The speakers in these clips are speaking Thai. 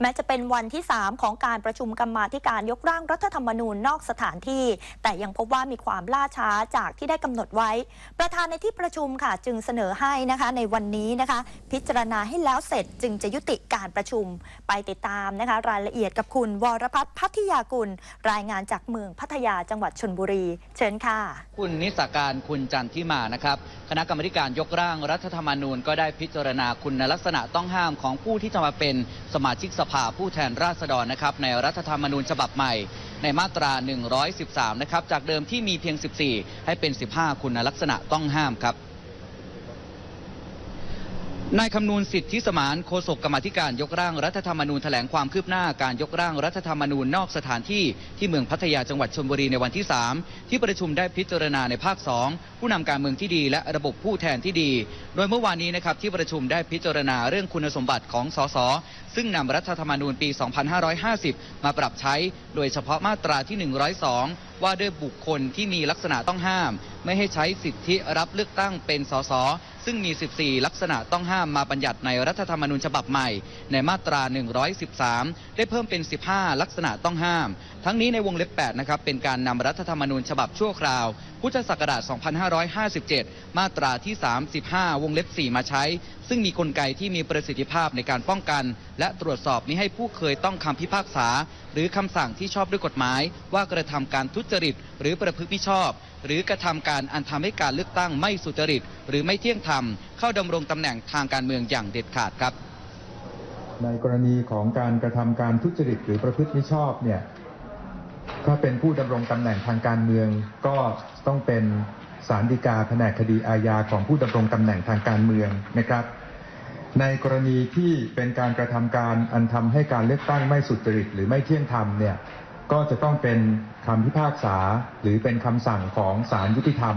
แม้จะเป็นวันที่ 3 ของการประชุมกรรมาธิการยกร่างรัฐธรรมนูญนอกสถานที่ แต่ยังพบว่ามีความล่าช้าจากที่ได้กำหนดไว้ ประธานในที่ประชุมค่ะ จึงเสนอให้นะคะ ในวันนี้นะคะ พิจารณาให้แล้วเสร็จจึงจะยุติการประชุมไปติดตามนะคะ รายละเอียดกับคุณ วรพัฒน์พัทยากุล รายงานจากเมืองพัทยาจังหวัดชนบุรี เชิญค่ะ คุณนิสการคุณจันทิมานะครับคณะกรรมการยกร่างรัฐธรรมนูญก็ได้พิจารณาคุณลักษณะต้องห้ามของผู้ที่จะมาเป็นสมาชิกสภาผู้แทนราษฎรนะครับในรัฐธรรมนูญฉบับใหม่ ในมาตรา 113 นะครับจากเดิมที่มีเพียง 14 ให้เป็น 15 คุณลักษณะต้องห้ามครับ นายคำนูนสิทธิสมานโฆษกกรรมธิการยกร่างรัฐธรรมนูญแถลงความคืบหน้าการยกร่างรัฐธรรมนูญนอกสถานที่ที่เมืองพัทยาจังหวัดชลบุรีในวันที่ 3 ที่ประชุมได้พิจารณาในภาค 2 ผู้นำการเมืองที่ดีและระบบผู้แทนที่ดี โดยเมื่อวานนี้นะครับที่ประชุมได้พิจารณาเรื่องคุณสมบัติของสสซึ่งนำรัฐธรรมนูญปี 2550 มาปรับใช้ โดยเฉพาะมาตราที่ 102ว่าด้วยบุคคลที่มีลักษณะต้องห้าม ไม่ให้ใช้สิทธิรับเลือกตั้งเป็นสส ซึ่งมี 14 ลักษณะต้องห้ามมาบัญญัติในรัฐธรรมนูญฉบับใหม่ ในมาตรา 113 ได้เพิ่มเป็น 15 ลักษณะต้องห้าม ทั้งนี้ในวงเล็บ 8 นะครับ เป็นการนำรัฐธรรมนูญฉบับชั่วคราว พุทธศักราช 2557 มาตราที่ 35 วงเล็บ 4 มาใช้ ซึ่งมีกลไกที่มีประสิทธิภาพในการป้องกัน และตรวจสอบมิให้ผู้เคยต้องคำพิพากษา หรือคำสั่งที่ชอบด้วยกฎหมาย ว่ากระทำการทุจริต หรือประพฤติมิชอบ หรือกระทำการอันทำให้การเลือกตั้งไม่สุจริต หรือไม่เที่ยงธรรมเข้าดำรงตำแหน่งทางการเมืองอย่างเด็ดขาดครับ ในกรณีของการกระทำการทุจริต หรือประพฤติมิชอบเนี่ยถ้าเป็นผู้ดำรงตำแหน่งทางการเมืองก็ต้องเป็นสารดีกาแผนกคดีอาญาของผู้ดำรงตำแหน่งทางการเมืองนะครับ ในกรณีที่เป็นการกระทำการอันทำให้การเลือกตั้งไม่สุจริตหรือไม่เที่ยงธรรมเนี่ยก็จะต้องเป็นคำพิพากษาหรือเป็นคำสั่งของศาลยุติธรรม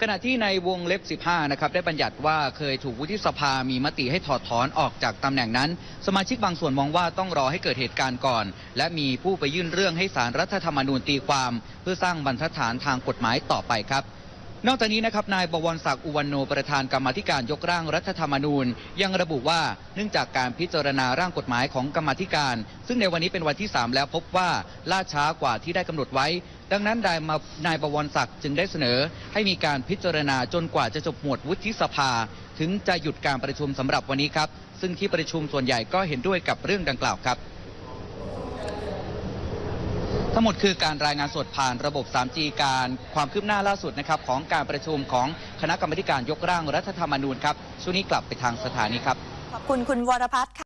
ขณะที่ในวงเล็บ 15 นะครับ ได้บัญญัติว่าเคยถูกวุฒิสภามีมติให้ถอดถอนออกจากตำแหน่งนั้น สมาชิกบางส่วนมองว่าต้องรอให้เกิดเหตุการณ์ก่อน และมีผู้ไปยื่นเรื่องให้สารรัฐธรรมนูญตีความ เพื่อสร้างบรรทัดฐานทางกฎหมายต่อไปครับ นอกจากนี้นะครับนายบวรศักดิ์อุวันโนประธานกรรมธิการยกร่างรัฐธรรมนูญ ยังระบุว่าเนื่องจากการพิจารณาร่างกฎหมายของกรรมธิการ ซึ่งในวันนี้เป็นวันที่ 3 แล้วพบว่าล่าช้ากว่าที่ได้กำหนดไว้ ดังนั้นนายมานายบวรศักดิ์จึงได้เสนอ ให้มีการพิจารณาจนกว่าจะจบหมวดวุฒิสภา ถึงจะหยุดการประชุมสำหรับวันนี้ครับซึ่งที่ประชุมส่วนใหญ่ก็เห็นด้วยกับเรื่องดังกล่าวครับ ทั้งหมดคือการรายงานสดผ่านระบบ 3G การความคืบหน้าล่าสุดนะครับของการประชุมของคณะกรรมการยกร่างรัฐธรรมนูญครับช่วงนี้กลับไปทางสถานีครับ ขอบคุณคุณวรพัฒน์ค่ะ